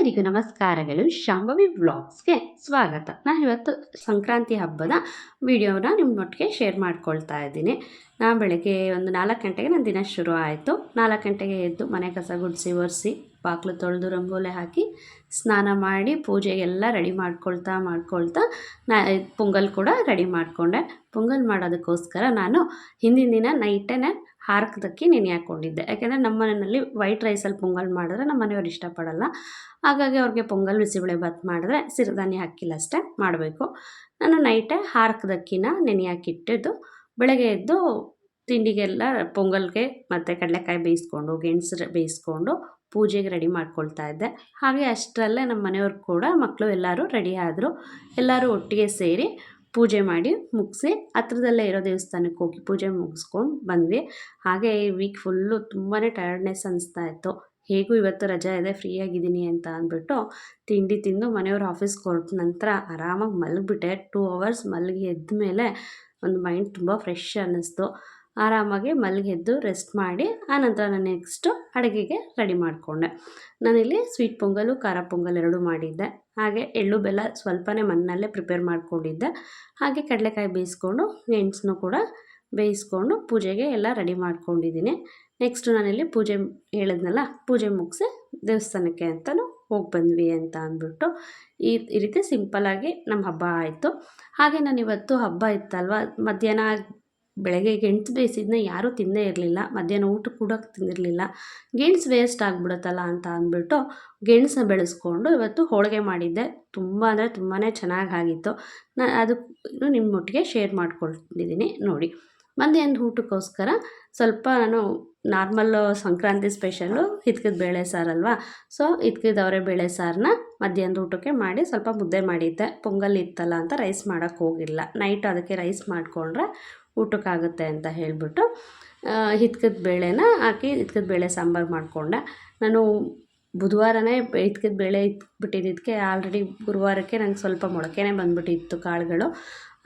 ಎಲ್ಲರಿಗೂ ನಮಸ್ಕಾರಗಳು. ಶಾಂಭವಿ ವ್ಲಾಗ್ಸ್ಗೆ ಸ್ವಾಗತ. ನಾನು ಇವತ್ತು ಸಂಕ್ರಾಂತಿ ಹಬ್ಬದ ವಿಡಿಯೋನ ನಿಮ್ಮೊಟ್ಟಿಗೆ ಶೇರ್ ಮಾಡ್ಕೊಳ್ತಾ ಇದ್ದೀನಿ. ನಾನು ಬೆಳಗ್ಗೆ ಒಂದು ನಾಲ್ಕು ಗಂಟೆಗೆ ನನ್ನ ದಿನ ಶುರು ಆಯಿತು. ನಾಲ್ಕು ಗಂಟೆಗೆ ಎದ್ದು ಮನೆ ಕಸ ಗುಡಿಸಿ, ಒರೆಸಿ ಬಾಗಿಲು ತೊಳೆದು ರಂಗೋಲೆ ಹಾಕಿ ಸ್ನಾನ ಮಾಡಿ ಪೂಜೆಗೆಲ್ಲ ರೆಡಿ ಮಾಡ್ಕೊಳ್ತಾ ಮಾಡ್ಕೊಳ್ತಾ ನಾ ಪೊಂಗಲ್ ಕೂಡ ರೆಡಿ ಮಾಡಿಕೊಂಡೆ. ಪೊಂಗಲ್ ಮಾಡೋದಕ್ಕೋಸ್ಕರ ನಾನು ಹಿಂದಿನ ದಿನ ನೈಟೇ ಹಾರಕದಕ್ಕಿ ನೆನೆ ಹಾಕ್ಕೊಂಡಿದ್ದೆ ಯಾಕೆಂದರೆ ನಮ್ಮ ಮನೆಯಲ್ಲಿ ವೈಟ್ ರೈಸಲ್ಲಿ ಪೊಂಗಲ್ ಮಾಡಿದ್ರೆ ನಮ್ಮ ಮನೆಯವ್ರು ಇಷ್ಟಪಡಲ್ಲ. ಹಾಗಾಗಿ ಅವ್ರಿಗೆ ಪೊಂಗಲ್ ಬಿಸಿಬೇಳೆ ಭಾತ್ ಮಾಡಿದ್ರೆ ಸಿರಿಧಾನ್ಯ ಹಾಕಿಲ್ಲ ಅಷ್ಟೇ, ಮಾಡಬೇಕು. ನಾನು ನೈಟೇ ಹಾರ್ಕದಕ್ಕಿನ ನೆನೆ ಹಾಕಿಟ್ಟಿದ್ದು ಬೆಳಗ್ಗೆ ಎದ್ದು ತಿಂಡಿಗೆಲ್ಲ ಪೊಂಗಲ್ಗೆ ಮತ್ತು ಕಡಲೆಕಾಯಿ ಬೇಯಿಸ್ಕೊಂಡು, ಗೆಣಸು ಬೇಯಿಸ್ಕೊಂಡು ಪೂಜೆಗೆ ರೆಡಿ ಮಾಡ್ಕೊಳ್ತಾ ಇದ್ದೆ. ಹಾಗೆ ಅಷ್ಟರಲ್ಲೇ ನಮ್ಮ ಮನೆಯವ್ರು ಕೂಡ ಮಕ್ಕಳು ಎಲ್ಲರೂ ರೆಡಿ ಆದರು. ಎಲ್ಲರೂ ಒಟ್ಟಿಗೆ ಸೇರಿ ಪೂಜೆ ಮಾಡಿ ಮುಗಿಸಿ ಹತ್ರದಲ್ಲೇ ಇರೋ ದೇವಸ್ಥಾನಕ್ಕೆ ಹೋಗಿ ಪೂಜೆ ಮುಗಿಸ್ಕೊಂಡು ಬಂದ್ವಿ. ಹಾಗೆ ಈ ವೀಕ್ ಫುಲ್ಲು ತುಂಬಾ ಟಯರ್ಡ್ನೆಸ್ ಅನಿಸ್ತಾ ಇತ್ತು. ಹೇಗೂ ಇವತ್ತು ರಜೆ ಇದೆ ಫ್ರೀ ಆಗಿದ್ದೀನಿ ಅಂತ ಅಂದ್ಬಿಟ್ಟು ತಿಂಡಿ ತಿಂದು ಮನೆಯವ್ರ ಆಫೀಸ್ಗೆ ಹೊರಟ ನಂತರ ಆರಾಮಾಗಿ ಮಲಗಿಬಿಟ್ಟೆ. ಟೂ ಅವರ್ಸ್ ಮಲಗಿ ಎದ್ದ ಮೇಲೆ ಒಂದು ಮೈಂಡ್ ತುಂಬ ಫ್ರೆಶ್ ಅನ್ನಿಸ್ತು. ಆರಾಮಾಗಿ ಮಲಗೆದ್ದು ರೆಸ್ಟ್ ಮಾಡಿ, ಆನಂತರ ನಾನು ನೆಕ್ಸ್ಟು ಅಡುಗೆಗೆ ರೆಡಿ ಮಾಡಿಕೊಂಡೆ. ನಾನಿಲ್ಲಿ ಸ್ವೀಟ್ ಪೊಂಗಲು, ಖಾರ ಪೊಂಗಲ್ ಎರಡೂ ಮಾಡಿದ್ದೆ. ಹಾಗೆ ಎಳ್ಳು ಬೆಲ್ಲ ಸ್ವಲ್ಪನೇ ಮಣ್ಣಲ್ಲೇ ಪ್ರಿಪೇರ್ ಮಾಡಿಕೊಂಡಿದ್ದೆ. ಹಾಗೆ ಕಡಲೆಕಾಯಿ ಬೇಯಿಸ್ಕೊಂಡು ಮೆಣಸನ್ನು ಕೂಡ ಬೇಯಿಸ್ಕೊಂಡು ಪೂಜೆಗೆ ಎಲ್ಲ ರೆಡಿ ಮಾಡ್ಕೊಂಡಿದ್ದೀನಿ. ನೆಕ್ಸ್ಟು ನಾನಿಲ್ಲಿ ಪೂಜೆ ಹೇಳಿದ್ನಲ್ಲ, ಪೂಜೆ ಮುಗಿಸಿ ದೇವಸ್ಥಾನಕ್ಕೆ ಅಂತಲೂ ಹೋಗಿ ಬಂದ್ವಿ ಅಂತ ಅಂದ್ಬಿಟ್ಟು ಈ ಈ ರೀತಿ ಸಿಂಪಲ್ಲಾಗಿ ನಮ್ಮ ಹಬ್ಬ ಆಯಿತು. ಹಾಗೆ ನಾನು ಇವತ್ತು ಹಬ್ಬ ಇತ್ತಲ್ವ, ಮಧ್ಯಾಹ್ನ ಬೆಳಗ್ಗೆ ಗೆಣಸು ಬೇಯಿಸಿದ್ನ ಯಾರೂ ತಿಂದೇ ಇರಲಿಲ್ಲ, ಮಧ್ಯಾಹ್ನ ಊಟ ಕೂಡ ತಿಂದಿರಲಿಲ್ಲ. ಗೆಣಸು ವೇಸ್ಟ್ ಆಗಿಬಿಡುತ್ತಲ್ಲ ಅಂತ ಅಂದ್ಬಿಟ್ಟು ಗೆಣಸನ್ನ ಬೆಳೆಸ್ಕೊಂಡು ಇವತ್ತು ಹೋಳಿಗೆ ಮಾಡಿದ್ದೆ. ತುಂಬ ಅಂದರೆ ತುಂಬಾ ಚೆನ್ನಾಗಿ ಆಗಿತ್ತು. ನಾನು ಅದು ನಿಮ್ಮೊಟ್ಟಿಗೆ ಶೇರ್ ಮಾಡ್ಕೊಳ್ತಿದ್ದೀನಿ ನೋಡಿ. ಮಧ್ಯಾಹ್ನದ ಊಟಕ್ಕೋಸ್ಕರ ಸ್ವಲ್ಪ ನಾನು ನಾರ್ಮಲ್ಲು ಸಂಕ್ರಾಂತಿ ಸ್ಪೆಷಲ್ಲು ಹಿತ್ಕಿದ ಬೇಳೆ ಸಾರಲ್ವಾ? ಸೊ ಹಿತ್ಕಿದ ಬೇಳೆ ಸಾರನ್ನ ಮಧ್ಯಾಹ್ನದ ಊಟಕ್ಕೆ ಮಾಡಿ ಸ್ವಲ್ಪ ಮುದ್ದೆ ಮಾಡಿದ್ದೆ. ಪೊಂಗಲ್ ಇತ್ತಲ್ಲ ಅಂತ ರೈಸ್ ಮಾಡೋಕ್ಕೆ ಹೋಗಿಲ್ಲ. ನೈಟ್ ಅದಕ್ಕೆ ರೈಸ್ ಮಾಡಿಕೊಂಡ್ರೆ ಊಟಕ್ಕಾಗುತ್ತೆ ಅಂತ ಹೇಳಿಬಿಟ್ಟು ಹಿತ್ಕದ ಬೇಳೆನ ಹಾಕಿ, ಹಿತ್ಕದ ಬೇಳೆ ಸಾಂಬಾರು ಮಾಡಿಕೊಂಡೆ. ನಾನು ಬುಧವಾರನೇ ಇತ್ಕದ ಬೇಳೆ ಇಟ್ಬಿಟ್ಟಿದ್ದಕ್ಕೆ ಆಲ್ರೆಡಿ ಗುರುವಾರಕ್ಕೆ ನಂಗೆ ಸ್ವಲ್ಪ ಮೊಳಕೆನೇ ಬಂದುಬಿಟ್ಟಿತ್ತು ಕಾಳುಗಳು.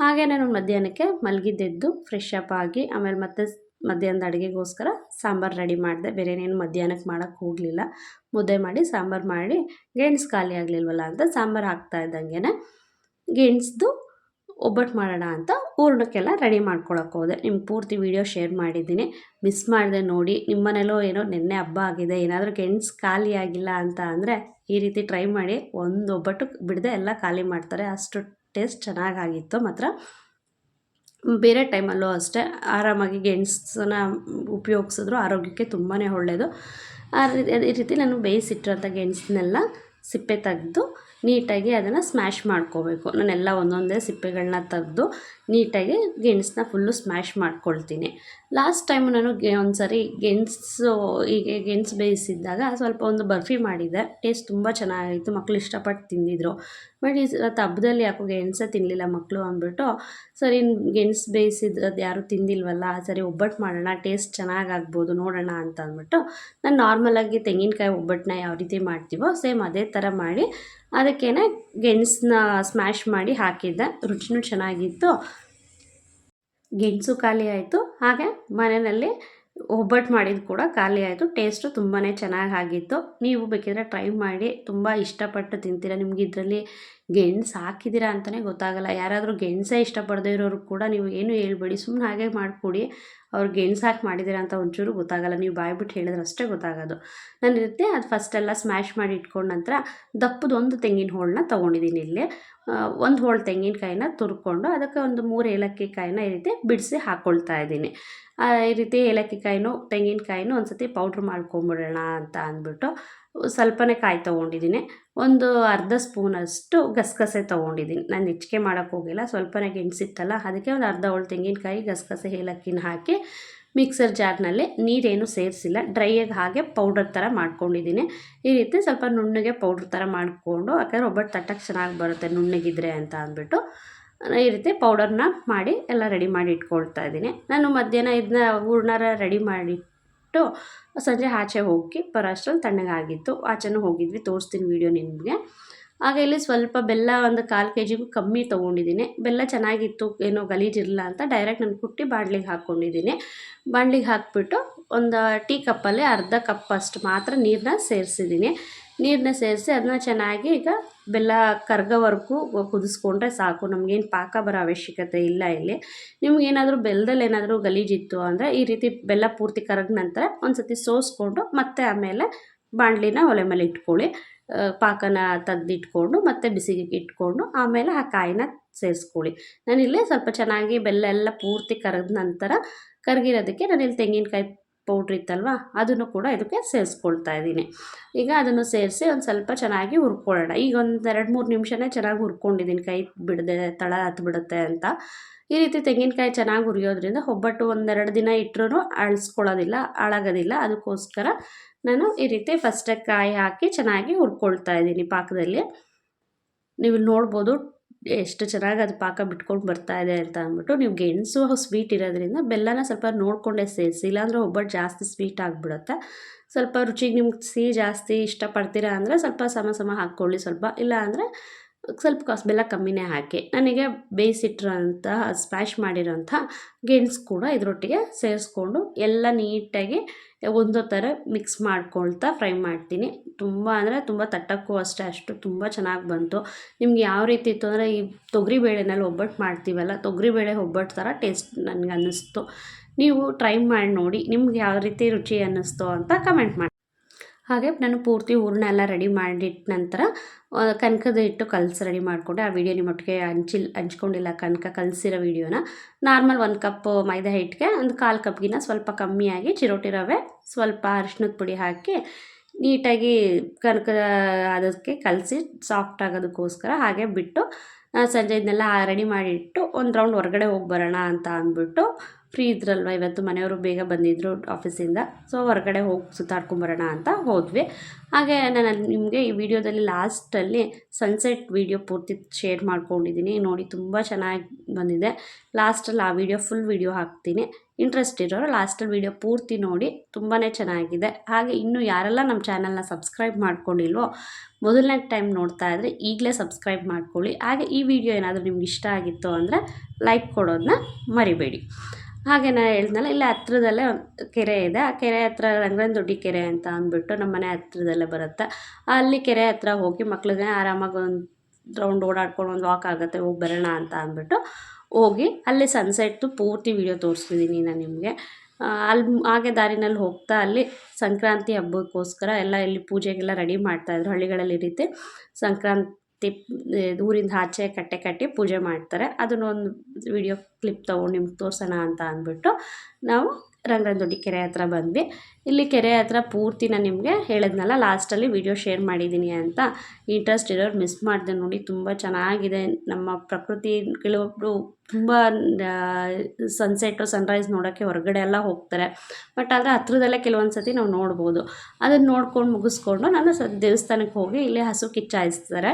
ಹಾಗೆ ನಾನು ಮಧ್ಯಾಹ್ನಕ್ಕೆ ಮಲಗಿದ್ದೆದ್ದು ಫ್ರೆಶ್ ಅಪ್ ಆಗಿ, ಆಮೇಲೆ ಮತ್ತೆ ಮಧ್ಯಾಹ್ನದ ಅಡುಗೆಗೋಸ್ಕರ ಸಾಂಬಾರು ರೆಡಿ ಮಾಡಿದೆ. ಬೇರೆ ಏನೇನು ಮಧ್ಯಾಹ್ನಕ್ಕೆ ಮಾಡೋಕ್ಕೆ ಹೋಗಲಿಲ್ಲ. ಮುದ್ದೆ ಮಾಡಿ, ಸಾಂಬಾರು ಮಾಡಿ ಗೆಣಸು ಖಾಲಿ ಆಗಲಿಲ್ವಲ್ಲ ಅಂತ ಸಾಂಬಾರು ಹಾಕ್ತಾ ಇದ್ದಂಗೆ ಗೆಣಸ್ದು ಒಬ್ಬಟ್ಟು ಮಾಡೋಣ ಅಂತ ಹೂರ್ಣಕ್ಕೆಲ್ಲ ರೆಡಿ ಮಾಡ್ಕೊಳಕ್ಕೆ ಹೋದೆ. ನಿಮ್ಮ ಪೂರ್ತಿ ವೀಡಿಯೋ ಶೇರ್ ಮಾಡಿದ್ದೀನಿ. ಮಿಸ್ ಮಾಡಿದೆ ನೋಡಿ. ನಿಮ್ಮನೆಲ್ಲೋ ಏನೋ ನಿನ್ನೆ ಹಬ್ಬ ಆಗಿದೆ. ಏನಾದರೂ ಗೆಣಸು ಖಾಲಿ ಆಗಿಲ್ಲ ಅಂತ ಅಂದರೆ ಈ ರೀತಿ ಟ್ರೈ ಮಾಡಿ ಒಂದು ಒಬ್ಬಟ್ಟು ಬಿಡದೆ ಎಲ್ಲ ಖಾಲಿ ಮಾಡ್ತಾರೆ. ಅಷ್ಟು ಟೇಸ್ಟ್ ಚೆನ್ನಾಗಾಗಿತ್ತು ಮಾತ್ರ. ಬೇರೆ ಟೈಮಲ್ಲೂ ಅಷ್ಟೇ ಆರಾಮಾಗಿ ಗೆಣಸನ್ನ ಉಪಯೋಗಿಸಿದ್ರು. ಆರೋಗ್ಯಕ್ಕೆ ತುಂಬಾ ಒಳ್ಳೆಯದು ಈ ರೀತಿ ನಾನು ಬೇಯಿಸಿಟ್ಟಿರೋಂಥ ಗೆಣಸನ್ನೆಲ್ಲ ಸಿಪ್ಪೆ ತೆಗೆದು ನೀಟಾಗಿ ಅದನ್ನು ಸ್ಮ್ಯಾಶ್ ಮಾಡ್ಕೋಬೇಕು. ನಾನೆಲ್ಲ ಒಂದೊಂದೇ ಸಿಪ್ಪೆಗಳನ್ನ ತೆಗೆದು ನೀಟಾಗಿ ಗೆಣಸನ್ನ ಫುಲ್ಲು ಸ್ಮ್ಯಾಶ್ ಮಾಡ್ಕೊಳ್ತೀನಿ. ಲಾಸ್ಟ್ ಟೈಮ್ ನಾನು ಗೆ ಒಂದು ಸರಿ ಗೆಣಸು, ಹೀಗೆ ಗೆಣಸು ಬೇಯಿಸಿದ್ದಾಗ ಸ್ವಲ್ಪ ಒಂದು ಬರ್ಫಿ ಮಾಡಿದ್ದೆ. ಟೇಸ್ಟ್ ತುಂಬ ಚೆನ್ನಾಗಿತ್ತು ಮಕ್ಕಳು ಇಷ್ಟಪಟ್ಟು ತಿಂದಿದ್ರು. ಬಟ್ ಈ ಹಬ್ಬದಲ್ಲಿ ಯಾಕೋ ಗೆಣಸೇ ತಿನ್ನಲಿಲ್ಲ ಮಕ್ಕಳು ಅಂದ್ಬಿಟ್ಟು, ಸರಿ, ಗೆಣಸು ಬೇಯಿಸಿದ್ದು ಯಾರೂ ತಿಂದಿಲ್ವಲ್ಲ ಸರಿ ಒಬ್ಬಟ್ಟು ಮಾಡೋಣ ಟೇಸ್ಟ್ ಚೆನ್ನಾಗಾಗ್ಬೋದು, ನೋಡೋಣ ಅಂತ ಅಂದ್ಬಿಟ್ಟು, ನಾನು ನಾರ್ಮಲಾಗಿ ತೆಂಗಿನಕಾಯಿ ಒಬ್ಬಟ್ಟನ್ನ ಯಾವ ರೀತಿ ಮಾಡ್ತೀವೋ ಸೇಮ್ ಅದೇ ಥರ ಮಾಡಿ ಅದಕ್ಕೇ ಗೆಣಸನ್ನ ಸ್ಮ್ಯಾಶ್ ಮಾಡಿ ಹಾಕಿದ್ದೆ. ರುಚಿನೂ ಚೆನ್ನಾಗಿತ್ತು. ಗೆಣಸು ಖಾಲಿ ಆಯಿತು. ಹಾಗೆ ಮನೆಯಲ್ಲಿ ಒಬ್ಬಟ್ಟು ಮಾಡಿದ್ದು ಕೂಡ ಖಾಲಿ ಆಯಿತು. ಟೇಸ್ಟು ತುಂಬಾ ಚೆನ್ನಾಗಿ ಆಗಿತ್ತು. ನೀವು ಬೇಕಿದ್ರೆ ಟ್ರೈ ಮಾಡಿ. ತುಂಬ ಇಷ್ಟಪಟ್ಟು ತಿಂತೀರ? ನಿಮ್ಗೆ ಇದರಲ್ಲಿ ಗೆಣಸು ಹಾಕಿದ್ದೀರಾ ಅಂತಲೇ ಗೊತ್ತಾಗಲ್ಲ. ಯಾರಾದರೂ ಗೆಣಸೇ ಇಷ್ಟಪಡದೇ ಇರೋರು ಕೂಡ ನೀವು ಏನು ಹೇಳ್ಬೇಡಿ ಸುಮ್ಮನೆ ಹಾಗೆ ಮಾಡಿಕೊಡಿ. ಅವ್ರು ಗೆಣಸು ಹಾಕಿ ಮಾಡಿದ್ದೀರಾ ಅಂತ ಒಂಚೂರು ಗೊತ್ತಾಗಲ್ಲ. ನೀವು ಬಾಯ್ಬಿಟ್ಟು ಹೇಳಿದ್ರೆ ಅಷ್ಟೇ ಗೊತ್ತಾಗೋದು. ನಾನು ಇರುತ್ತೆ, ಅದು ಫಸ್ಟೆಲ್ಲ ಸ್ಮ್ಯಾಶ್ ಮಾಡಿ ಇಟ್ಕೊಂಡ ನಂತರ ದಪ್ಪದೊಂದು ತೆಂಗಿನ ಹೋಳನ್ನ ತೊಗೊಂಡಿದ್ದೀನಿ ಇಲ್ಲಿ. ಒಂದು ಹೋಳು ತೆಂಗಿನಕಾಯಿನ ತುರ್ಕೊಂಡು ಅದಕ್ಕೆ ಒಂದು ಮೂರು ಏಲಕ್ಕಿ ಕಾಯಿನ ಈ ರೀತಿ ಬಿಡಿಸಿ ಹಾಕ್ಕೊಳ್ತಾ ಇದ್ದೀನಿ. ಈ ರೀತಿ ಏಲಕ್ಕಿ ಕಾಯಿನೂ ತೆಂಗಿನಕಾಯಿನೂ ಒಂದು ಸತಿ ಪೌಡ್ರ್ ಮಾಡ್ಕೊಂಬಿಡೋಣ ಅಂತ ಅಂದ್ಬಿಟ್ಟು ಸ್ವಲ್ಪನೇ ಕಾಯಿ ತೊಗೊಂಡಿದ್ದೀನಿ. ಒಂದು ಅರ್ಧ ಸ್ಪೂನಷ್ಟು ಗಸಗಸೆ ತೊಗೊಂಡಿದ್ದೀನಿ. ನಾನು ಹೆಚ್ಚಿಗೆ ಮಾಡೋಕ್ಕೆ ಹೋಗಿಲ್ಲ. ಸ್ವಲ್ಪನೇ ಗೆಣಸಿತ್ತಲ್ಲ, ಅದಕ್ಕೆ ಒಂದು ಅರ್ಧ ಹೋಳು ತೆಂಗಿನಕಾಯಿ, ಗಸಗಸೆ, ಏಲಕ್ಕಿನ ಹಾಕಿ ಮಿಕ್ಸರ್ ಜಾರ್ನಲ್ಲಿ ನೀರೇನು ಸೇರಿಸಿಲ್ಲ. ಡ್ರೈಯಾಗಿ ಹಾಗೆ ಪೌಡರ್ ಥರ ಮಾಡ್ಕೊಂಡಿದ್ದೀನಿ. ಈ ರೀತಿ ಸ್ವಲ್ಪ ನುಣ್ಣಗೆ ಪೌಡ್ರ್ ಥರ ಮಾಡಿಕೊಂಡು, ಯಾಕಂದರೆ ಒಬ್ಬಟ್ಟು ತಟ್ಟಕ್ಕೆ ಚೆನ್ನಾಗಿ ಬರುತ್ತೆ ನುಣ್ಣಗಿದ್ರೆ ಅಂತ ಅಂದ್ಬಿಟ್ಟು, ಈ ರೀತಿ ಪೌಡರ್ನ ಮಾಡಿ ಎಲ್ಲ ರೆಡಿ ಮಾಡಿ ಇಟ್ಕೊಳ್ತಾ ಇದ್ದೀನಿ. ನಾನು ಮಧ್ಯಾಹ್ನ ಇದನ್ನ ಹೂರ್ಣರ ರೆಡಿ ಮಾಡಿಟ್ಟು ಸಂಜೆ ಆಚೆ ಹೋಗಿ ಬರೋ ಅಷ್ಟರಲ್ಲಿ ತಣ್ಣಗಾಗಿತ್ತು. ಆಚೆನೂ ಹೋಗಿದ್ವಿ, ತೋರಿಸ್ತೀನಿ ವೀಡಿಯೋ ನಿಮಗೆ. ಆಗ ಇಲ್ಲಿ ಸ್ವಲ್ಪ ಬೆಲ್ಲ ಒಂದು ಕಾಲು ಕೆ ಜಿಗೂ ಕಮ್ಮಿ ತೊಗೊಂಡಿದ್ದೀನಿ. ಬೆಲ್ಲ ಚೆನ್ನಾಗಿತ್ತು, ಏನೋ ಗಲೀಜಿರಲ್ಲ ಅಂತ ಡೈರೆಕ್ಟ್ ನಾನು ಕುಟ್ಟಿ ಬಾಣ್ಲಿಗೆ ಹಾಕ್ಕೊಂಡಿದ್ದೀನಿ ಬಾಣ್ಲಿಗೆ ಹಾಕ್ಬಿಟ್ಟು ಒಂದು ಟೀ ಕಪ್ಪಲ್ಲಿ ಅರ್ಧ ಕಪ್ ಅಷ್ಟು ಮಾತ್ರ ನೀರನ್ನ ಸೇರಿಸಿದ್ದೀನಿ. ನೀರನ್ನ ಸೇರಿಸಿ ಅದನ್ನ ಚೆನ್ನಾಗಿ ಈಗ ಬೆಲ್ಲ ಕರ್ಗೋವರೆಗೂ ಕುದಿಸ್ಕೊಂಡ್ರೆ ಸಾಕು. ನಮಗೇನು ಪಾಕ ಬರೋ ಅವಶ್ಯಕತೆ ಇಲ್ಲ ಇಲ್ಲಿ. ನಿಮಗೇನಾದರೂ ಬೆಲ್ಲದಲ್ಲಿ ಏನಾದರೂ ಗಲೀಜಿತ್ತು ಅಂದರೆ ಈ ರೀತಿ ಬೆಲ್ಲ ಪೂರ್ತಿ ಕರಗ ನಂತರ ಒಂದು ಸತಿ ಸೋಸ್ಕೊಂಡು ಮತ್ತೆ ಆಮೇಲೆ ಬಾಣಲಿನ ಒಲೆ ಮೇಲೆ ಇಟ್ಕೊಳ್ಳಿ. ಪಾಕನ ತೆಗೆದಿಟ್ಕೊಂಡು ಮತ್ತೆ ಬಿಸಿಗೆ ಇಟ್ಕೊಂಡು ಆಮೇಲೆ ಆ ಕಾಯಿನ ಸೇರಿಸ್ಕೊಳ್ಳಿ. ನಾನಿಲ್ಲಿ ಸ್ವಲ್ಪ ಚೆನ್ನಾಗಿ ಬೆಲ್ಲ ಎಲ್ಲ ಪೂರ್ತಿ ಕರಗಿದ ನಂತರ ಕರಗಿರೋದಕ್ಕೆ ನಾನಿಲ್ಲಿ ತೆಂಗಿನಕಾಯಿ ಪೌಡ್ರ್ ಇತ್ತಲ್ವ, ಅದನ್ನು ಕೂಡ ಇದಕ್ಕೆ ಸೇರಿಸ್ಕೊಳ್ತಾ ಇದ್ದೀನಿ. ಈಗ ಅದನ್ನು ಸೇರಿಸಿ ಒಂದು ಸ್ವಲ್ಪ ಚೆನ್ನಾಗಿ ಹುರ್ಕೊಳ್ಳೋಣ. ಈಗ ಒಂದು ಎರಡು ಮೂರು ನಿಮಿಷನೇ ಚೆನ್ನಾಗಿ ಹುರ್ಕೊಂಡಿದ್ದೀನಿ, ಕೈ ಬಿಡದೆ, ತಳ ಹತ್ಬಿಡುತ್ತೆ ಅಂತ. ಈ ರೀತಿ ತೆಂಗಿನಕಾಯಿ ಚೆನ್ನಾಗಿ ಹುರಿಯೋದ್ರಿಂದ ಒಬ್ಬಟ್ಟು ಒಂದೆರಡು ದಿನ ಇಟ್ಟರೂ ಅಳಿಸ್ಕೊಳ್ಳೋದಿಲ್ಲ ಹಾಳಾಗೋದಿಲ್ಲ ಅದಕ್ಕೋಸ್ಕರ ನಾನು ಈ ರೀತಿ ಫಸ್ಟೇ ಕಾಯಿ ಹಾಕಿ ಚೆನ್ನಾಗಿ ಹುರ್ಕೊಳ್ತಾ ಇದ್ದೀನಿ ಪಾಕದಲ್ಲಿ. ನೀವು ನೋಡ್ಬೋದು ಎಷ್ಟು ಚೆನ್ನಾಗಿ ಅದು ಪಾಕ ಬಿಟ್ಕೊಂಡು ಬರ್ತಾ ಇದೆ ಅಂತ ಅಂದ್ಬಿಟ್ಟು ನೀವು ಗೆಣಸು ಸ್ವೀಟ್ ಇರೋದ್ರಿಂದ ಬೆಲ್ಲನ ಸ್ವಲ್ಪ ನೋಡಿಕೊಂಡೇ ಸೇರಿಸಿ, ಇಲ್ಲಾಂದರೆ ಒಬ್ಬಟ್ಟು ಜಾಸ್ತಿ ಸ್ವೀಟ್ ಆಗಿಬಿಡುತ್ತೆ. ಸ್ವಲ್ಪ ರುಚಿಗೆ ನಿಮ್ಗೆ ಸಿಹಿ ಜಾಸ್ತಿ ಇಷ್ಟಪಡ್ತೀರಾ ಅಂದರೆ ಸ್ವಲ್ಪ ಸಮ ಸಮ ಹಾಕ್ಕೊಳ್ಳಿ ಸ್ವಲ್ಪ. ಇಲ್ಲ ಅಂದರೆ ಸ್ವಲ್ಪ ಕಾಸು ಬೆಲ್ಲ ಕಮ್ಮಿನೇ ಹಾಕಿ, ನನಗೆ ಬೇಯಿಸಿಟ್ಟಿರೋಂಥ ಸ್ಪ್ಯಾಶ್ ಮಾಡಿರೋಂಥ ಗೆಣಸು ಕೂಡ ಇದರೊಟ್ಟಿಗೆ ಸೇರಿಸ್ಕೊಂಡು ಎಲ್ಲ ನೀಟಾಗಿ ಒಂದೋ ಥರ ಮಿಕ್ಸ್ ಮಾಡ್ಕೊಳ್ತಾ ಫ್ರೈ ಮಾಡ್ತೀನಿ. ತುಂಬ ಅಂದರೆ ತುಂಬ ತಟ್ಟಕ್ಕೂ ಅಷ್ಟೇ, ಅಷ್ಟು ತುಂಬ ಚೆನ್ನಾಗಿ ಬಂತು. ನಿಮ್ಗೆ ಯಾವ ರೀತಿ ಇತ್ತು ಅಂದರೆ ಈ ತೊಗರಿಬೇಳೆನಲ್ಲಿ ಒಬ್ಬಟ್ಟು ಮಾಡ್ತೀವಲ್ಲ ತೊಗರಿಬೇಳೆ ಒಬ್ಬಟ್ಟು ಥರ ಟೇಸ್ಟ್ ನನಗೆ ಅನ್ನಿಸ್ತು. ನೀವು ಟ್ರೈ ಮಾಡಿ ನೋಡಿ, ನಿಮ್ಗೆ ಯಾವ ರೀತಿ ರುಚಿ ಅನ್ನಿಸ್ತು ಅಂತ ಕಮೆಂಟ್ ಮಾಡಿ. ಹಾಗೆ ನಾನು ಪೂರ್ತಿ ಹೂರಣ ಎಲ್ಲ ರೆಡಿ ಮಾಡಿಟ್ಟ ನಂತರ ಕನಕದ ಹಿಟ್ಟು ಕಲಸಿ ರೆಡಿ ಮಾಡಿಕೊಂಡೆ. ಆ ವಿಡಿಯೋ ನಿಮ್ಮೊಟ್ಟಿಗೆ ಹಂಚಿಲ್, ಹಂಚ್ಕೊಂಡಿಲ್ಲ ಕನಕ ಕಲಸಿರೋ ವಿಡಿಯೋನ ನಾರ್ಮಲ್ ಒಂದು ಕಪ್ ಮೈದಾ ಹಿಟ್ಟಿಗೆ, ಒಂದು ಕಾಲು ಕಪ್ಗಿನ ಸ್ವಲ್ಪ ಕಮ್ಮಿಯಾಗಿ ಚಿರೋಟಿ ರವೆ, ಸ್ವಲ್ಪ ಅರಿಶಿನದ ಪುಡಿ ಹಾಕಿ ನೀಟಾಗಿ ಕನಕ ಅದಕ್ಕೆ ಕಲಸಿ ಸಾಫ್ಟ್ ಆಗೋದಕ್ಕೋಸ್ಕರ ಹಾಗೆ ಬಿಟ್ಟು ಸಂಜೆ ಇದನ್ನೆಲ್ಲ ರೆಡಿ ಮಾಡಿಟ್ಟು ಒಂದು ರೌಂಡ್ ಹೊರಗಡೆ ಹೋಗಿ ಬರೋಣ ಅಂತ ಅಂದ್ಬಿಟ್ಟು ಫ್ರೀ ಇದ್ರಲ್ವ? ಇವತ್ತು ಮನೆಯವರು ಬೇಗ ಬಂದಿದ್ದರು ಆಫೀಸಿಂದ ಸೊ ಹೊರಗಡೆ ಹೋಗಿ ಸುತ್ತಾಡ್ಕೊಂಬರೋಣ ಅಂತ ಹೋದ್ವಿ. ಹಾಗೆ ನಾನು ನಿಮಗೆ ಈ ವಿಡಿಯೋದಲ್ಲಿ ಲಾಸ್ಟಲ್ಲಿ ಸನ್ಸೆಟ್ ವಿಡಿಯೋ ಪೂರ್ತಿ ಶೇರ್ ಮಾಡ್ಕೊಂಡಿದ್ದೀನಿ ನೋಡಿ, ತುಂಬ ಚೆನ್ನಾಗಿ ಬಂದಿದೆ. ಲಾಸ್ಟಲ್ಲಿ ಆ ವಿಡಿಯೋ ಫುಲ್ ವಿಡಿಯೋ ಹಾಕ್ತೀನಿ. ಇಂಟ್ರೆಸ್ಟ್ ಇರೋರು ಲಾಸ್ಟಲ್ಲಿ ವಿಡಿಯೋ ಪೂರ್ತಿ ನೋಡಿ ತುಂಬಾ ಚೆನ್ನಾಗಿದೆ. ಹಾಗೆ ಇನ್ನೂ ಯಾರೆಲ್ಲ ನಮ್ಮ ಚಾನಲ್ನ ಸಬ್ಸ್ಕ್ರೈಬ್ ಮಾಡ್ಕೊಂಡಿಲ್ವೋ, ಮೊದಲನೇ ಟೈಮ್ ನೋಡ್ತಾ ಇದ್ದರೆ ಈಗಲೇ ಸಬ್ಸ್ಕ್ರೈಬ್ ಮಾಡ್ಕೊಳ್ಳಿ. ಹಾಗೆ ಈ ವಿಡಿಯೋ ಏನಾದರೂ ನಿಮ್ಗೆ ಇಷ್ಟ ಆಗಿತ್ತು ಅಂದರೆ ಲೈಕ್ ಕೊಡೋದನ್ನ ಮರಿಬೇಡಿ. ಹಾಗೆ ನಾನು ಹೇಳಿದ್ನಲ್ಲ, ಇಲ್ಲೇ ಹತ್ರದಲ್ಲೇ ಕೆರೆ ಇದೆ. ಆ ಕೆರೆ ಹತ್ರ ರಂಗನ ದೊಡ್ಡಿ ಕೆರೆ ಅಂತ ಅಂದ್ಬಿಟ್ಟು ನಮ್ಮ ಮನೆ ಹತ್ರದಲ್ಲೇ ಬರುತ್ತೆ. ಅಲ್ಲಿ ಕೆರೆ ಹತ್ರ ಹೋಗಿ ಮಕ್ಳಿಗೆ ಆರಾಮಾಗಿ ಒಂದು ರೌಂಡ್ ಓಡಾಡ್ಕೊಂಡು ಒಂದು ವಾಕ್ ಆಗುತ್ತೆ, ಹೋಗಿ ಬರೋಣ ಅಂತ ಅಂದ್ಬಿಟ್ಟು ಹೋಗಿ ಅಲ್ಲಿ ಸನ್ಸೆಟ್ಟು ಪೂರ್ತಿ ವಿಡಿಯೋ ತೋರಿಸ್ತಿದ್ದೀನಿ ನಾನು ನಿಮಗೆ. ಅಲ್ಲಿ ಹಾಗೆ ದಾರಿನಲ್ಲಿ ಹೋಗ್ತಾ ಅಲ್ಲಿ ಸಂಕ್ರಾಂತಿ ಹಬ್ಬಕ್ಕೋಸ್ಕರ ಎಲ್ಲ ಇಲ್ಲಿ ಪೂಜೆಗೆಲ್ಲ ರೆಡಿ ಮಾಡ್ತಾಯಿದ್ರು ಹಳ್ಳಿಗಳಲ್ಲಿ ಈ ರೀತಿ ಸಂಕ್ರಾಂತಿ ಊರಿಂದ ಆಚೆ ಕಟ್ಟೆ ಕಟ್ಟಿ ಪೂಜೆ ಮಾಡ್ತಾರೆ. ಅದನ್ನೊಂದು ವಿಡಿಯೋ ಕ್ಲಿಪ್ ತೊಗೊಂಡು ನಿಮ್ಗೆ ತೋರಿಸೋಣ ಅಂತ ಅಂದ್ಬಿಟ್ಟು ನಾವು ರಂಗನದೊಡ್ಡಿ ಕೆರೆ ಹತ್ರ ಬಂದ್ವಿ. ಇಲ್ಲಿ ಕೆರೆ ಹತ್ರ ಪೂರ್ತಿ ನಾನು ನಿಮಗೆ ಹೇಳಿದ್ನಲ್ಲ ಲಾಸ್ಟಲ್ಲಿ ವಿಡಿಯೋ ಶೇರ್ ಮಾಡಿದ್ದೀನಿ ಅಂತ. ಇಂಟ್ರೆಸ್ಟ್ ಇರೋರು ಮಿಸ್ ಮಾಡಿದೆ ನೋಡಿ, ತುಂಬ ಚೆನ್ನಾಗಿದೆ. ನಮ್ಮ ಪ್ರಕೃತಿ ಕೆಲವೊಬ್ಬರು ತುಂಬ ಸನ್ಸೆಟ್ಟು ಸನ್ರೈಸ್ ನೋಡೋಕ್ಕೆ ಹೊರಗಡೆ ಎಲ್ಲ ಹೋಗ್ತಾರೆ. ಬಟ್ ಆದರೆ ಹತ್ರದಲ್ಲೇ ಕೆಲವೊಂದು ಸತಿ ನಾವು ನೋಡ್ಬೋದು. ಅದನ್ನು ನೋಡ್ಕೊಂಡು ಮುಗಿಸ್ಕೊಂಡು ನಾನು ಸ ದೇವಸ್ಥಾನಕ್ಕೆ ಹೋಗಿ ಇಲ್ಲಿ ಹಸು ಕಿಚ್ಚಾಯಿಸ್ತಾರೆ.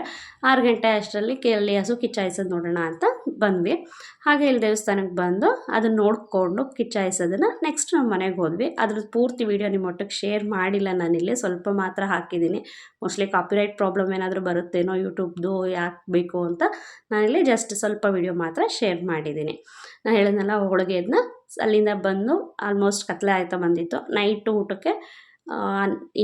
ಆರು ಗಂಟೆ ಅಷ್ಟರಲ್ಲಿ ಅಲ್ಲಿ ಹಸು ಕಿಚ್ಚಾಯಿಸೋದು ನೋಡೋಣ ಅಂತ ಬಂದ್ವಿ. ಹಾಗೆ ಇಲ್ಲಿ ದೇವಸ್ಥಾನಕ್ಕೆ ಬಂದು ಅದನ್ನು ನೋಡಿಕೊಂಡು ಕಿಚ್ಚಾಯಿಸೋದನ್ನು ನೆಕ್ಸ್ಟ್ ನಮ್ಮ ಮನೆಗೆ ಹೋದ್ವಿ. ಅದ್ರದ್ದು ಪೂರ್ತಿ ವೀಡಿಯೋ ನಿಮ್ಮ ಒಟ್ಟಿಗೆ ಶೇರ್ ಮಾಡಿಲ್ಲ ನಾನಿಲ್ಲಿ ಸ್ವಲ್ಪ ಮಾತ್ರ ಹಾಕಿದ್ದೀನಿ. ಮೋಸ್ಟ್ಲಿ ಕಾಪಿರೈಟ್ ಪ್ರಾಬ್ಲಮ್ ಏನಾದರೂ ಬರುತ್ತೇನೋ ಯೂಟ್ಯೂಬ್ದು ಯಾಕೆ ಬೇಕು ಅಂತ ನಾನಿಲ್ಲಿ ಜಸ್ಟ್ ಸ್ವಲ್ಪ ವಿಡಿಯೋ ಮಾತ್ರ ಶೇರ್ ಮಾಡಿದ್ದೀನಿ. ನಾನು ಹೇಳಿದ್ನಲ್ಲ ಹೋಳಿಗೆಯನ್ನ ಅಲ್ಲಿಂದ ಬಂದು ಆಲ್ಮೋಸ್ಟ್ ಕತ್ಲೆ ಆಯ್ತಾ ಬಂದಿತ್ತು. ನೈಟು ಊಟಕ್ಕೆ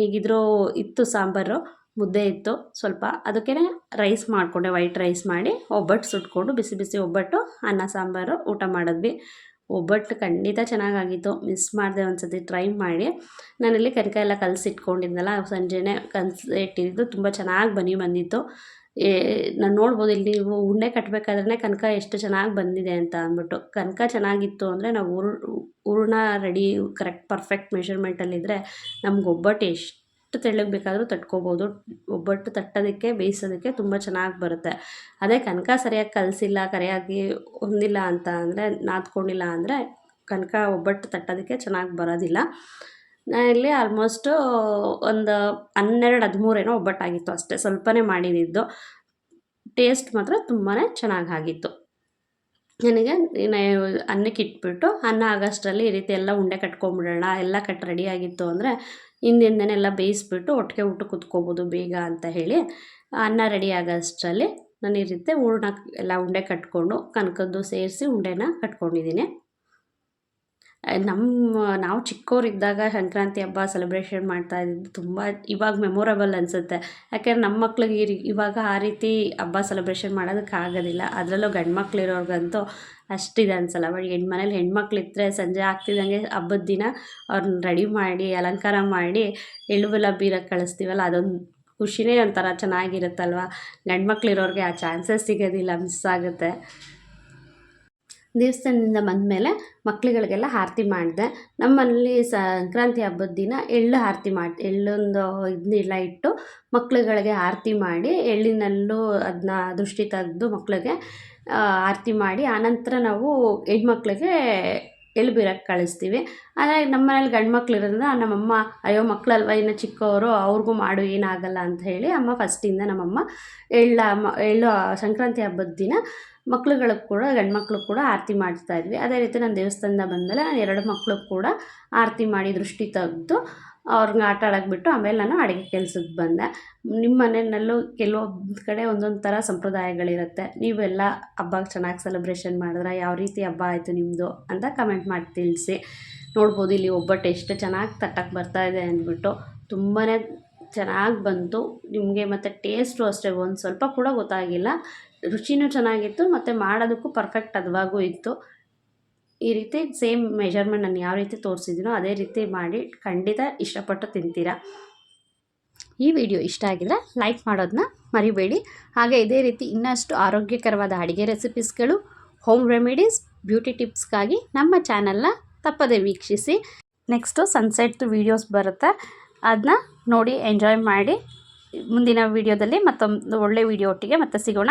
ಈಗಿದ್ರೂ ಇತ್ತು ಸಾಂಬಾರು, ಮುದ್ದೆ ಇತ್ತು ಸ್ವಲ್ಪ. ಅದಕ್ಕೆ ರೈಸ್ ಮಾಡಿಕೊಂಡೆ ವೈಟ್ ರೈಸ್ ಮಾಡಿ ಒಬ್ಬಟ್ಟು ಸುಟ್ಕೊಂಡು ಬಿಸಿ ಬಿಸಿ ಒಬ್ಬಟ್ಟು, ಅನ್ನ, ಸಾಂಬಾರು ಊಟ ಮಾಡಿದ್ವಿ. ಒಬ್ಬಟ್ಟು ಖಂಡಿತ ಚೆನ್ನಾಗಾಗಿತ್ತು. ಮಿಸ್ ಮಾಡಿದೆ ಒಂದು ಸತಿ ಟ್ರೈ ಮಾಡಿ. ನಾನಿಲ್ಲಿ ಕನಕ ಎಲ್ಲ ಕಲಸಿಟ್ಕೊಂಡಿದ್ನಲ್ಲ, ಸಂಜೆನೆ ಕಲಸಿ ಇಟ್ಟಿದ್ದು ತುಂಬ ಚೆನ್ನಾಗಿ ಬನಿ ಬಂದಿತ್ತು. ಏ, ನಾನು ನೋಡ್ಬೋದು, ಇಲ್ಲಿ ನೀವು ಉಂಡೆ ಕಟ್ಟಬೇಕಾದ್ರೆ ಕನಕ ಎಷ್ಟು ಚೆನ್ನಾಗಿ ಬಂದಿದೆ ಅಂತ ಅಂದ್ಬಿಟ್ಟು. ಕನಕ ಚೆನ್ನಾಗಿತ್ತು ಅಂದರೆ ನಾವು ಹೂರ್ಣ ರೆಡಿ ಕರೆಕ್ಟ್ ಪರ್ಫೆಕ್ಟ್ ಮೆಷರ್ಮೆಂಟಲ್ಲಿದ್ದರೆ ನಮ್ಗೆ ಒಬ್ಬಟ್ಟು ಎಷ್ಟು ತೆಳ್ಳಗೆ ಬೇಕಾದರೂ ತಟ್ಕೋಬೋದು. ಒಬ್ಬಟ್ಟು ತಟ್ಟೋದಕ್ಕೆ, ಬೇಯಿಸೋದಕ್ಕೆ ತುಂಬ ಚೆನ್ನಾಗಿ ಬರುತ್ತೆ. ಅದೇ ಕನಕ ಸರಿಯಾಗಿ ಕಲಸಿಲ್ಲ, ಕರೆಯಾಗಿ ಹೊಂದಿಲ್ಲ ಅಂತ ಅಂದರೆ, ನಾದ್ಕೊಂಡಿಲ್ಲ ಅಂದರೆ ಕನಕ ಒಬ್ಬಟ್ಟು ತಟ್ಟೋದಕ್ಕೆ ಚೆನ್ನಾಗಿ ಬರೋದಿಲ್ಲ. ನಾನು ಇಲ್ಲಿ ಆಲ್ಮೋಸ್ಟು ಒಂದು ಹನ್ನೆರಡು ಹದಿಮೂರೇನೋ ಒಬ್ಬಟ್ಟಾಗಿತ್ತು ಅಷ್ಟೇ. ಸ್ವಲ್ಪನೇ ಮಾಡಿದ್ದು. ಟೇಸ್ಟ್ ಮಾತ್ರ ತುಂಬಾ ಚೆನ್ನಾಗಿ ಆಗಿತ್ತು. ನನಗೆ ಅನ್ನಕ್ಕೆ ಇಟ್ಬಿಟ್ಟು ಅನ್ನ ಆಗೋಷ್ಟರಲ್ಲಿ ಈ ರೀತಿ ಎಲ್ಲ ಉಂಡೆ ಕಟ್ಕೊಂಬಿಡೋಣ, ಎಲ್ಲ ಕಟ್ ರೆಡಿ ಆಗಿತ್ತು ಅಂದರೆ ಹಿಂದಿಂದನೇ ಎಲ್ಲ ಬೇಯಿಸ್ಬಿಟ್ಟು ಒಟ್ಟಿಗೆ ಊಟ ಕುತ್ಕೋಬೋದು ಬೇಗ ಅಂತ ಹೇಳಿ ಅನ್ನ ರೆಡಿ ಆಗೋಷ್ಟರಲ್ಲಿ ನಾನು ಈ ರೀತಿ ಹೂರ್ಣ ಎಲ್ಲ ಉಂಡೆ ಕಟ್ಕೊಂಡು, ಕನಕದ್ದು ಸೇರಿಸಿ ಉಂಡೆನ ಕಟ್ಕೊಂಡಿದ್ದೀನಿ. ನಮ್ಮ, ನಾವು ಚಿಕ್ಕವರಿದ್ದಾಗ ಸಂಕ್ರಾಂತಿ ಹಬ್ಬ ಸೆಲೆಬ್ರೇಷನ್ ಮಾಡ್ತಾ ಇದ್ದಿದ್ದು ತುಂಬ ಇವಾಗ ಮೆಮೊರಬಲ್ ಅನಿಸುತ್ತೆ. ಯಾಕೆಂದ್ರೆ ನಮ್ಮ ಮಕ್ಳಿಗೆ ಇವಾಗ ಆ ರೀತಿ ಹಬ್ಬ ಸೆಲೆಬ್ರೇಷನ್ ಮಾಡೋದಕ್ಕೆ ಆಗೋದಿಲ್ಲ. ಅದರಲ್ಲೂ ಗಂಡು ಮಕ್ಳು ಇರೋರ್ಗಂತೂ ಅಷ್ಟಿದೆ ಅನ್ಸಲ್ಲ. ಬಟ್ ಹೆಣ್ಣು ಮನೇಲಿ ಹೆಣ್ಮಕ್ಳು ಇದ್ದರೆ ಸಂಜೆ ಆಗ್ತಿದ್ದಂಗೆ ಹಬ್ಬದ ದಿನ ಅವ್ರನ್ನ ರೆಡಿ ಮಾಡಿ, ಅಲಂಕಾರ ಮಾಡಿ, ಎಳ್ಳು ಬೆಲ್ಲ ಬೀರಕ್ಕೆ ಕಳಿಸ್ತೀವಲ್ಲ, ಅದೊಂದು ಖುಷಿನೇ ಒಂಥರ ಚೆನ್ನಾಗಿರುತ್ತಲ್ವ? ಗಂಡು ಇರೋರಿಗೆ ಆ ಚಾನ್ಸಸ್ ಸಿಗೋದಿಲ್ಲ ಮಿಸ್ ಆಗುತ್ತೆ. ದೇವಸ್ಥಾನದಿಂದ ಬಂದಮೇಲೆ ಮಕ್ಳುಗಳಿಗೆಲ್ಲ ಆರತಿ ಮಾಡಿದೆ. ನಮ್ಮಲ್ಲಿ ಸಂಕ್ರಾಂತಿ ಹಬ್ಬದ ದಿನ ಎಳ್ಳು ಆರತಿ ಮಾಡಿ, ಎಳ್ಳೊಂದು ಇದನ್ನೆಲ್ಲ ಇಟ್ಟು ಮಕ್ಳುಗಳಿಗೆ ಆರತಿ ಮಾಡಿ, ಎಳ್ಳಿನಲ್ಲೂ ಅದನ್ನ ದೃಷ್ಟಿ ತೆಗೆದು ಮಕ್ಕಳಿಗೆ ಆರತಿ ಮಾಡಿ, ಆನಂತರ ನಾವು ಹೆಣ್ಮಕ್ಳಿಗೆ ಎಳ್ಳು ಬೀರಕ್ಕೆ ಕಳಿಸ್ತೀವಿ. ಆದರೆ ನಮ್ಮ ಮನೇಲಿ ಗಂಡು ಮಕ್ಳು ಇರೋದ್ರಿಂದ ನಮ್ಮಮ್ಮ, ಅಯ್ಯೋ ಮಕ್ಕಳಲ್ವ ಇನ್ನು ಚಿಕ್ಕವರು, ಅವ್ರಿಗೂ ಮಾಡು, ಏನಾಗಲ್ಲ ಅಂತ ಹೇಳಿ ಅಮ್ಮ ಫಸ್ಟಿಂದ ನಮ್ಮಮ್ಮ ಎಳ್ಳ ಎಳ್ಳು ಸಂಕ್ರಾಂತಿ ಹಬ್ಬದ ದಿನ ಮಕ್ಳುಗಳಿಗೆ ಕೂಡ, ಗಂಡ್ಮಕ್ಳು ಕೂಡ ಆರತಿ ಮಾಡಿಸ್ತಾ ಇದ್ವಿ. ಅದೇ ರೀತಿ ನಾನು ದೇವಸ್ಥಾನದಿಂದ ಬಂದಮೇಲೆ ನಾನು ಎರಡು ಮಕ್ಕಳು ಕೂಡ ಆರತಿ ಮಾಡಿ ದೃಷ್ಟಿ ತೆಗೆದು ಅವ್ರನ್ನ ಆಟ ಬಿಟ್ಟು ಆಮೇಲೆ ನಾನು ಅಡುಗೆ ಕೆಲ್ಸಕ್ಕೆ ಬಂದೆ. ನಿಮ್ಮ ಮನೆಯಲ್ಲೂ ಕೆಲವೊಂದು ಕಡೆ ಒಂದೊಂದು ಥರ ಸಂಪ್ರದಾಯಗಳಿರುತ್ತೆ. ನೀವೆಲ್ಲ ಹಬ್ಬಕ್ಕೆ ಚೆನ್ನಾಗಿ ಸೆಲೆಬ್ರೇಷನ್ ಮಾಡಿದ್ರೆ, ಯಾವ ರೀತಿ ಹಬ್ಬ ಆಯಿತು ನಿಮ್ಮದು ಅಂತ ಕಮೆಂಟ್ ಮಾಡಿ ತಿಳಿಸಿ. ನೋಡ್ಬೋದು ಇಲ್ಲಿ ಒಬ್ಬಟ್ಟು ಎಷ್ಟು ಚೆನ್ನಾಗಿ ತಟ್ಟಕ್ಕೆ ಬರ್ತಾಯಿದೆ ಅಂದ್ಬಿಟ್ಟು. ತುಂಬಾ ಚೆನ್ನಾಗಿ ಬಂತು. ನಿಮಗೆ ಮತ್ತು ಟೇಸ್ಟು ಅಷ್ಟೇ. ಒಂದು ಸ್ವಲ್ಪ ಕೂಡ ಗೊತ್ತಾಗಿಲ್ಲ. ರುಚಿನೂ ಚೆನ್ನಾಗಿತ್ತು, ಮತ್ತು ಮಾಡೋದಕ್ಕೂ ಪರ್ಫೆಕ್ಟ್ ಹದವಾಗೂ ಇತ್ತು. ಈ ರೀತಿ ಸೇಮ್ ಮೆಜರ್ಮೆಂಟ್ ನಾನು ಯಾವ ರೀತಿ ತೋರಿಸಿದ್ದೀನೋ ಅದೇ ರೀತಿ ಮಾಡಿ ಖಂಡಿತ ಇಷ್ಟಪಟ್ಟು ತಿಂತೀರಾ. ಈ ವಿಡಿಯೋ ಇಷ್ಟ ಆಗಿದ್ರೆ ಲೈಕ್ ಮಾಡೋದನ್ನ ಮರಿಬೇಡಿ. ಹಾಗೆ ಇದೇ ರೀತಿ ಇನ್ನಷ್ಟು ಆರೋಗ್ಯಕರವಾದ ಅಡುಗೆ ರೆಸಿಪೀಸ್ಗಳು ಹೋಮ್ ರೆಮಿಡೀಸ್ ಬ್ಯೂಟಿ ಟಿಪ್ಸ್ಗಾಗಿ ನಮ್ಮ ಚಾನಲ್ನ ತಪ್ಪದೆ ವೀಕ್ಷಿಸಿ. ನೆಕ್ಸ್ಟು ಸನ್ಸೆಟ್ದು ವೀಡಿಯೋಸ್ ಬರುತ್ತೆ. ಅದನ್ನ ನೋಡಿ ಎಂಜಾಯ್ ಮಾಡಿ. ಮುಂದಿನ ವೀಡಿಯೋದಲ್ಲಿ ಮತ್ತೊಂದು ಒಳ್ಳೆ ವೀಡಿಯೋ ಒಟ್ಟಿಗೆ ಮತ್ತೆ ಸಿಗೋಣ.